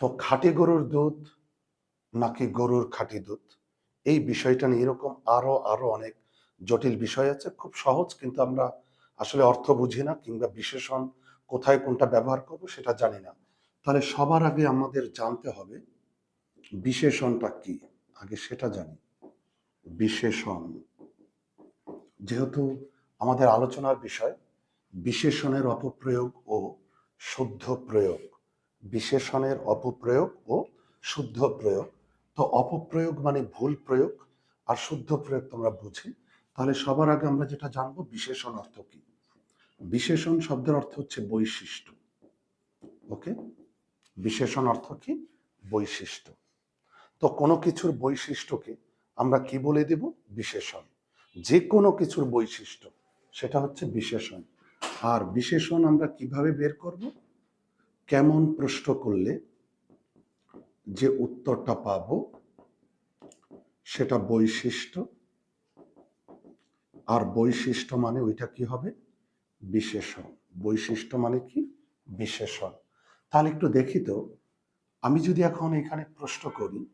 তো খাঁটি গরুর দুধ নাকি গরুর খাঁটি দুধ? এই বিষয়টা নিয়ে এরকম আরও আরও অনেক জটিল বিষয় আছে, খুব সহজ, কিন্তু আমরা আসলে অর্থ বুঝি না কিংবা বিশেষণ কোথায় কোনটা ব্যবহার করব সেটা জানি না। তাহলে সবার আগে আমাদের জানতে হবে বিশেষণটা কি? আগে সেটা জানি। বিশেষণ। যেহেতু আমাদের আলোচনার বিষয়, বিশেষণের অপপ্রয়োগ ও শুদ্ধ প্রয়োগ। বিশেষণের অপপ্রয়োগ ও শুদ্ধ প্রয়োগ। তো অপপ্রয়োগ মানে ভুল প্রয়োগ আর শুদ্ধ প্রয়োগ তোমরা বুঝি। তাহলে সবার আগে আমরা যেটা জানব, বিশেষণ অর্থ কি? বিশেষণ শব্দের অর্থ হচ্ছে বৈশিষ্ট্য। ওকে? বিশেষণ অর্থ কি? বৈশিষ্ট্য। তো কোনো কিছুর বৈশিষ্ট্যকে আমরা কি বলে দেব? বিশেষণ। যে কোনো কিছুর বৈশিষ্ট্য, সেটা হচ্ছে বিশেষণ। আর বিশেষণ আমরা কীভাবে বের করব? কেমন প্রশ্ন করলে যে উত্তরটা পাব, সেটা বৈশিষ্ট্য। আর বৈশিষ্ট্য মানে ওইটা কি হবে? বিশেষণ। বৈশিষ্ট্য মানে কি? বিশেষণ। তাহলে একটু দেখি তো, আমি যদি এখন এখানে প্রশ্ন করি,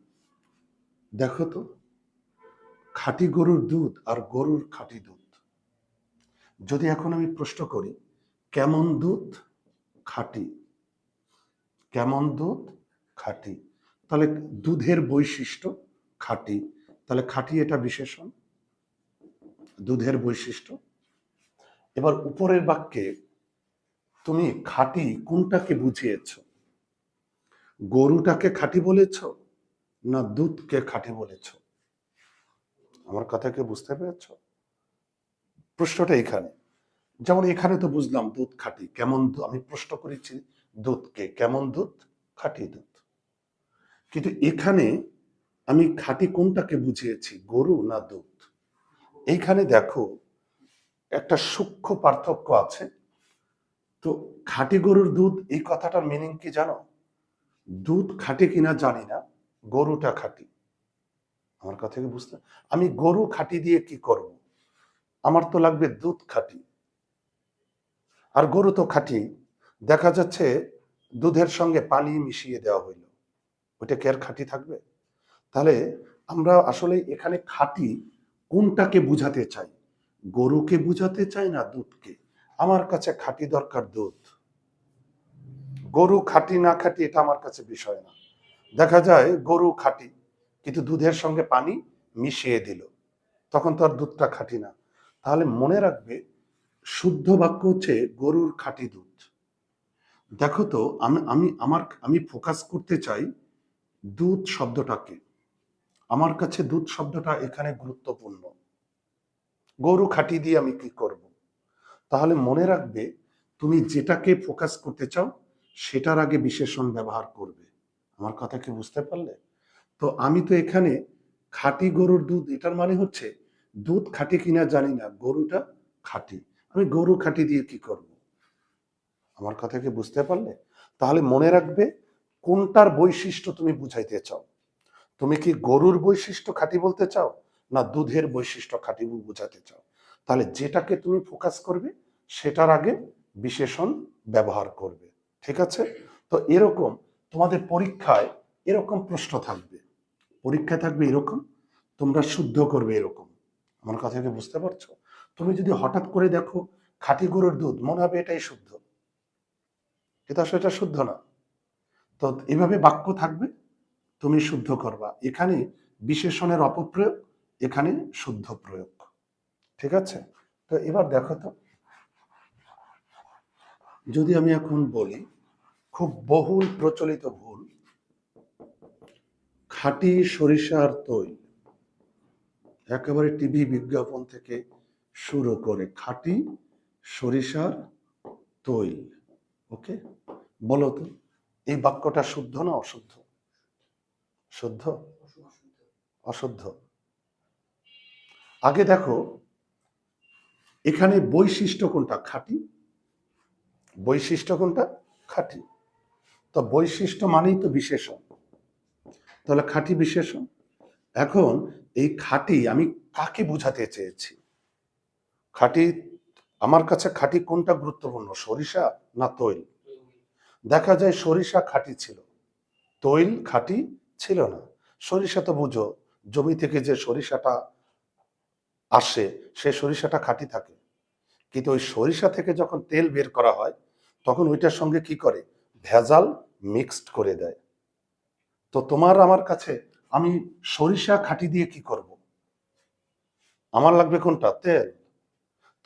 দেখো তো, খাঁটি গরুর দুধ আর গরুর খাঁটি দুধ। যদি এখন আমি প্রশ্ন করি, কেমন দুধ? খাঁটি। কেমন দুধ? খাঁটি। তাহলে দুধের বৈশিষ্ট্য খাঁটি। তাহলে খাঁটি এটা বিশেষণ? দুধের বৈশিষ্ট্য? এবার উপরের বাক্যে তুমি খাঁটি কোনটাকে বুঝিয়েছ? গরুটাকে খাঁটি বলেছ না দুধকে খাঁটি বলেছ? আমার কথা কথাকে বুঝতে পেরেছ? প্রশ্নটা এখানে। যেমন এখানে তো বুঝলাম দুধ খাঁটি। কেমন আমি প্রশ্ন করেছি দুধকে, কেমন দুধ? খাঁটি দুধ। কিন্তু এখানে আমি খাঁটি কোনটাকে বুঝিয়েছি, গরু না দুধ? এইখানে দেখো একটা সূক্ষ্ম পার্থক্য আছে। তো খাঁটি গরুর দুধ, এই কথাটার মিনিং কি জানো? দুধ খাঁটি কিনা জানি না, গরুটা খাঁটি। আমার কথা কি বুঝতে আমি গরু খাঁটি দিয়ে কি করব? আমার তো লাগবে দুধ খাঁটি। আর গরু তো খাঁটি দেখা যাচ্ছে দুধের সঙ্গে পানি মিশিয়ে দেওয়া হইল। ওইটা কি আর খাঁটি থাকবে? তাহলে আমরা আসলে এখানে খাঁটি কোনটাকে বুঝাতে চাই? গরুকে বুঝাতে চাই না দুধকে? আমার কাছে খাঁটি দরকার দুধ। গরু খাঁটি না খাঁটি এটা আমার কাছে বিষয় না। দেখা যায় গরু খাঁটি, কিন্তু দুধের সঙ্গে পানি মিশিয়ে দিল। তখন তো আর দুধটা খাঁটি না। তাহলে মনে রাখবে, শুদ্ধ বাক্য হচ্ছে গরুর খাঁটি দুধ। দেখো তো, আমি আমি, আমার, আমি ফোকাস করতে চাই দুধ শব্দটাকে। আমার কাছে দুধ শব্দটা এখানে গুরুত্বপূর্ণ। গরু খাঁটি দিয়ে আমি কি করব? তাহলে মনে রাখবে, তুমি যেটাকে ফোকাস করতে চাও, সেটার আগে বিশেষণ ব্যবহার করবে। আমার কথা কি বুঝতে পারলে? তো আমি তো এখানে খাঁটি গরুর দুধ, এটার মানে হচ্ছে দুধ খাঁটি কিনা জানি না, গরুটা খাঁটি। আমি গরু খাঁটি দিয়ে কি করব? আমার কথা কি বুঝতে পারলে? তাহলে মনে রাখবে কোনটার বৈশিষ্ট্য তুমি বুঝাইতে চাও? তুমি কি গরুর বৈশিষ্ট্য খাঁটি বলতে চাও না দুধের বৈশিষ্ট্য খাঁটি বোঝাতে চাও? তাহলে যেটাকে তুমি ফোকাস করবে, সেটার আগে বিশেষণ ব্যবহার করবে। ঠিক আছে? তো এরকম তোমাদের পরীক্ষায় এরকম প্রশ্ন থাকবে। পরীক্ষা থাকবে এরকম, তোমরা শুদ্ধ করবে এরকম। আমার কথা কি বুঝতে পারছ? তুমি যদি হঠাৎ করে দেখো খাঁটি গরুর দুধ, মনে হবে এটাই শুদ্ধ। কিন্তু আসলে এটা শুদ্ধ না। তো এভাবে বাক্য থাকবে, তুমি শুদ্ধ করবা। এখানে বিশেষণের অপপ্রয়োগ, এখানে শুদ্ধ প্রয়োগ। ঠিক আছে? তো এবার দেখো তো। যদি আমি এখন বলি, খুব বহুল প্রচলিত ভুল, খাঁটি সরিষার তৈল, একেবারে টিভি বিজ্ঞাপন থেকে শুরু করে খাঁটি সরিষার তৈল ওকে? বলো তো, এই বাক্যটা শুদ্ধ না অশুদ্ধ? শুদ্ধ? অশুদ্ধ। আগে দেখো, এখানে বৈশিষ্ট্য কোনটা? খাঁটি। বৈশিষ্ট্য কোনটা? খাঁটি। তো বৈশিষ্ট্য মানেই তো বিশেষণ। তাহলে খাঁটি বিশেষণ? এখন এই খাঁটি আমি কাকে বোঝাতে চেয়েছি? খাঁটি আমার কাছে খাঁটি কোনটা গুরুত্বপূর্ণ, সরিষা না তৈল? দেখা যায় সরিষা খাঁটি ছিল। তৈল খাঁটি ছিল না। সরিষা তো বুঝো, জমি থেকে যে সরিষাটা আসে, সে সরিষাটা খাঁটি থাকে। কিন্তু ওই সরিষা থেকে যখন তেল বের করা হয়, তখন ওইটার সঙ্গে কি করে? ভেজাল মিক্সড করে দেয়। তো তোমার আমার কাছে, আমি সরিষা খাঁটি দিয়ে কি করব? আমার লাগবে কোনটা? তেল।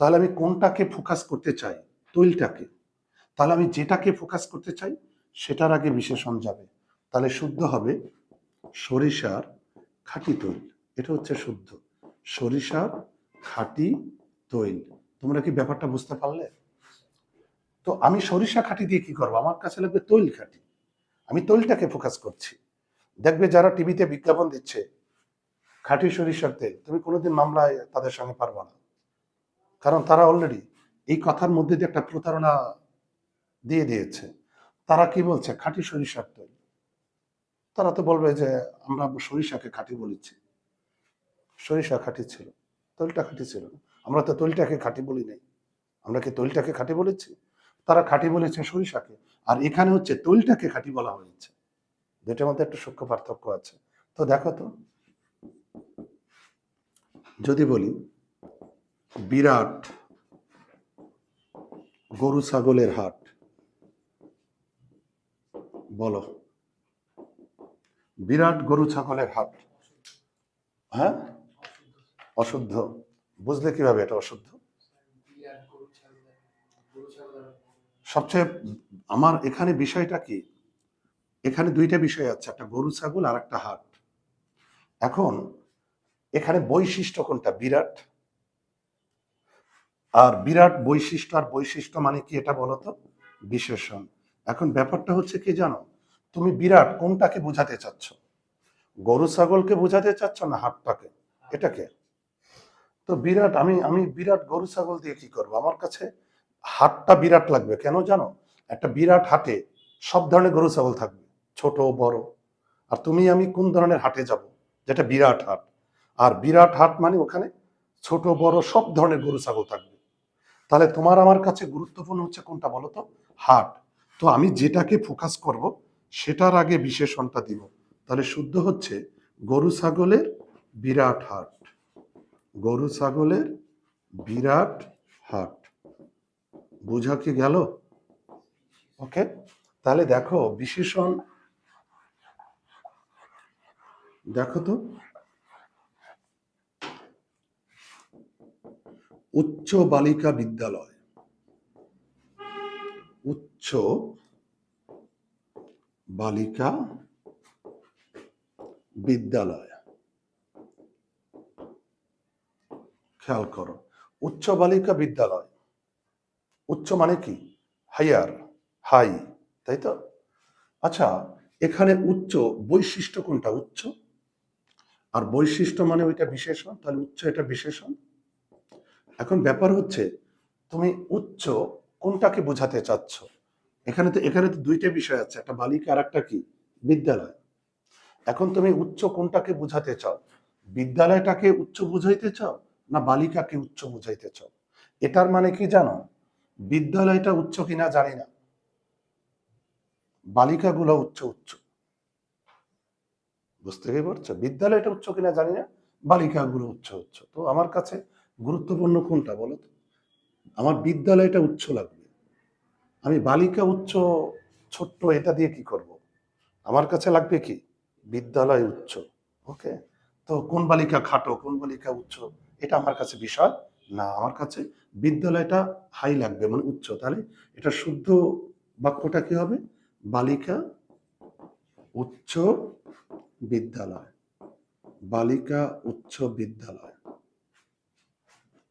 তাহলে আমি কোনটাকে ফোকাস করতে চাই? তৈলটাকে। তাহলে আমি যেটাকে ফোকাস করতে চাই, সেটার আগে বিশেষণ যাবে। তাহলে শুদ্ধ হবে সরিষার খাঁটি তৈল। এটা হচ্ছে শুদ্ধ। সরিষার খাঁটি তৈল। তোমরা কি ব্যাপারটা বুঝতে পারলে? তো আমি সরিষা খাঁটি দিয়ে কি করব? আমার কাছে লাগবে তৈল খাঁটি। আমি তৈলটাকে ফোকাস করছি। দেখবে যারা টিভিতে বিজ্ঞাপন দিচ্ছে, খাঁটি সরিষার তেল, তুমি কোনোদিন মামলায় তাদের সঙ্গে পারবে না। কারণ তারা অলরেডি এই কথার মধ্যে দিয়ে একটা প্রতারণা দিয়ে দিয়েছে। তারা কি বলছে? খাঁটি সরিষার তেল। তারা তো বলবে যে, আমরা সরিষাকে খাঁটি বলেছি। সরিষা খাঁটি ছিল। তৈলটা খাঁটি ছিল না। আমরা তো তৈলটাকে খাঁটি বলি নাই। আমরা কি তৈলটাকে খাঁটি বলেছি? তারা খাঁটি বলেছে সরিষাকে। আর এখানে হচ্ছে তৈলটাকে খাঁটি বলা হয়েছে। দুইটার মধ্যে একটা সূক্ষ্ম পার্থক্য আছে। তো দেখো তো, যদি বলি বিরাট গরু ছাগলের হাট। বলো। বিরাট গরু ছাগলের হাট। হ্যাঁ? অশুদ্ধ। বুঝলে কীভাবে এটা অশুদ্ধ? সবচেয়ে আমার এখানে বিষয়টা কি? এখানে দুইটা বিষয় আছে, একটা গরু ছাগল আর একটা হাট। এখন এখানে বৈশিষ্ট্য কোনটা? বিরাট আর বিরাট বৈশিষ্ট্য আর বৈশিষ্ট্য মানে কি এটা বলো তো বিশেষণ এখন ব্যাপারটা হচ্ছে কি জানো? তুমি বিরাট কোনটাকে বোঝাতে চাচ্ছ? গরু, ছাগলকে বোঝাতে চাচ্ছ না হাটটাকে এটাকে? তো বিরাট, আমি আমি বিরাট গরু, ছাগল দিয়ে কি করব? আমার কাছে হাটটা বিরাট লাগবে। কেন জানো? একটা বিরাট হাটে সব ধরনের গরু, ছাগল থাকবে। ছোট, বড়। আর তুমি, আমি কোন ধরনের হাটে যাব? যেটা বিরাট হাট। আর বিরাট হাট মানে ওখানে ছোট, বড় সব ধরনের গরু, ছাগল থাকবে। তাহলে তোমার আমার কাছে গুরুত্বপূর্ণ হচ্ছে কোনটা বলো তো? হার্ট তো আমি যেটাকে ফোকাস করব, সেটার আগে বিশেষণটা দিব। তাহলে শুদ্ধ হচ্ছে গরু ছাগলের বিরাট হাট গরু ছাগলের বিরাট হাট বোঝা কি গেল? ওকে তাহলে দেখো, বিশেষণ, দেখো তো। উচ্চ বালিকা বিদ্যালয়। উচ্চ বালিকা বিদ্যালয়। খেয়াল করো, উচ্চ বালিকা বিদ্যালয়। উচ্চ মানে কি? হাইয়ার হাই, তাই তো? আচ্ছা এখানে উচ্চ বৈশিষ্ট্য কোনটা? উচ্চ? আর বৈশিষ্ট্য মানে ওইটা বিশেষণ? তাহলে উচ্চ এটা বিশেষণ? এখন ব্যাপার হচ্ছে, তুমি উচ্চ কোনটাকে বোঝাতে চাচ্ছ? এখানে তো এখানে তো দুইটা বিষয় আছে, একটা বালিকা আর একটা কি? বিদ্যালয়। এখন তুমি উচ্চ কোনটাকে বোঝাতে চাও? বিদ্যালয়টাকে উচ্চ বুঝাইতে চাও না বালিকাকে উচ্চ বুঝাইতে চাও? এটার মানে কি জানো? বিদ্যালয়টা উচ্চ কিনা জানি না। বালিকাগুলো উচ্চ উচ্চ। বুঝতে পারছ? বিদ্যালয়টা উচ্চ কিনা জানি না, বালিকাগুলো উচ্চ উচ্চ। তো আমার কাছে গুরুত্বপূর্ণ কোনটা বলো তো? আমার বিদ্যালয়টা উচ্চ লাগবে। আমি বালিকা উচ্চ, ছোট্ট, এটা দিয়ে কি করব? আমার কাছে লাগবে কি? বিদ্যালয় উচ্চ। ওকে? তো কোন বালিকা খাটো, কোন বালিকা উচ্চ? এটা আমার কাছে বিষয় না, আমার কাছে বিদ্যালয়টা হাই লাগবে মানে উচ্চ। তাহলে এটা শুদ্ধ বাক্যটা কি হবে? বালিকা উচ্চ বিদ্যালয়। বালিকা উচ্চ বিদ্যালয়।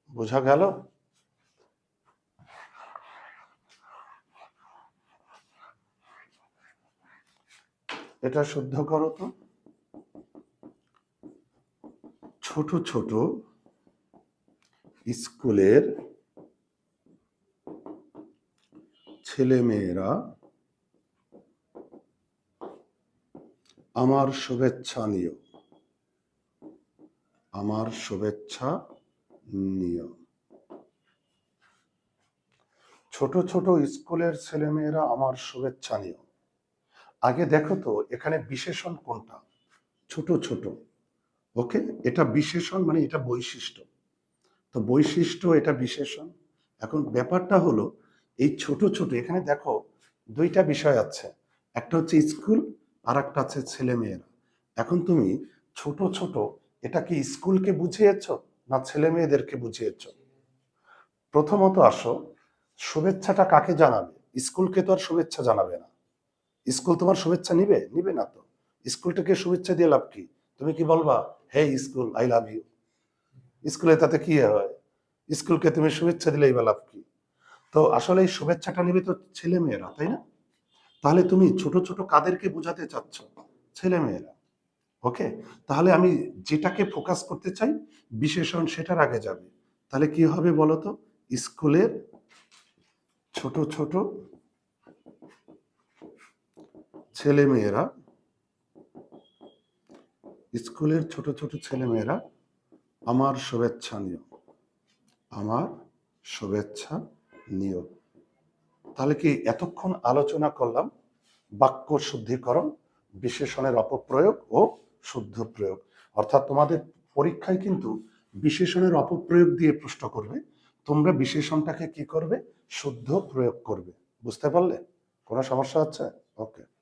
বোঝা গেল? এটা শুদ্ধ করো তো। ছোট ছোট স্কুলের ছেলেমেয়েরা আমার শুভেচ্ছা নিও। আমার শুভেচ্ছা নিও ছোট ছোট স্কুলের ছেলেমেয়েরা আমার শুভেচ্ছা নিও আগে দেখো তো, এখানে বিশেষণ কোনটা? ছোট ছোট। ওকে? এটা বিশেষণ মানে এটা বৈশিষ্ট্য। তো বৈশিষ্ট্য, এটা বিশেষণ। এখন ব্যাপারটা হলো, এই ছোট ছোট, এখানে দেখো দুইটা বিষয় আছে। একটা হচ্ছে স্কুল আর একটা আছে ছেলেমেয়েরা। এখন তুমি ছোট ছোট এটা কি স্কুলকে বুঝিয়েছ? না ছেলে মেয়েদেরকে বুঝিয়েছ প্রথমত আসো, শুভেচ্ছাটা কাকে জানাবে? স্কুলকে তো আর শুভেচ্ছা জানাবে না। স্কুল তোমার শুভেচ্ছা নিবে? নিবে না তো। স্কুলটাকে শুভেচ্ছা দিয়ে লাভ কি? তুমি কি বলবা hey school, I love you স্কুলে তাতে কি হয়? স্কুলকে তুমি শুভেচ্ছা দিলেই বা লাভ কি? তো আসলে এই শুভেচ্ছাটা নিবে তো ছেলে মেয়েরা, তাই না? তাহলে তুমি ছোট ছোট কাদেরকে বোঝাতে চাচ্ছ? ছেলে মেয়েরা। ওকে তাহলে আমি যেটাকে ফোকাস করতে চাই, বিশেষণ সেটার আগে যাবে। তাহলে কি হবে বলো তো স্কুলের ছোট ছোট ছেলে মেয়েরা স্কুলের ছোট ছোট ছেলে মেয়েরা আমার শুভেচ্ছা নিও। আমার শুভেচ্ছা নিও। তাহলে কি এতক্ষণ আলোচনা করলাম? বাক্য শুদ্ধিকরণ, বিশেষণের অপপ্রয়োগ ও শুদ্ধ প্রয়োগ। অর্থাৎ তোমাদের পরীক্ষায় কিন্তু বিশেষণের অপপ্রয়োগ দিয়ে প্রশ্ন করবে। তোমরা বিশেষণটাকে কি করবে? শুদ্ধ প্রয়োগ করবে। বুঝতে পারলে? কোনো সমস্যা হচ্ছে? ওকে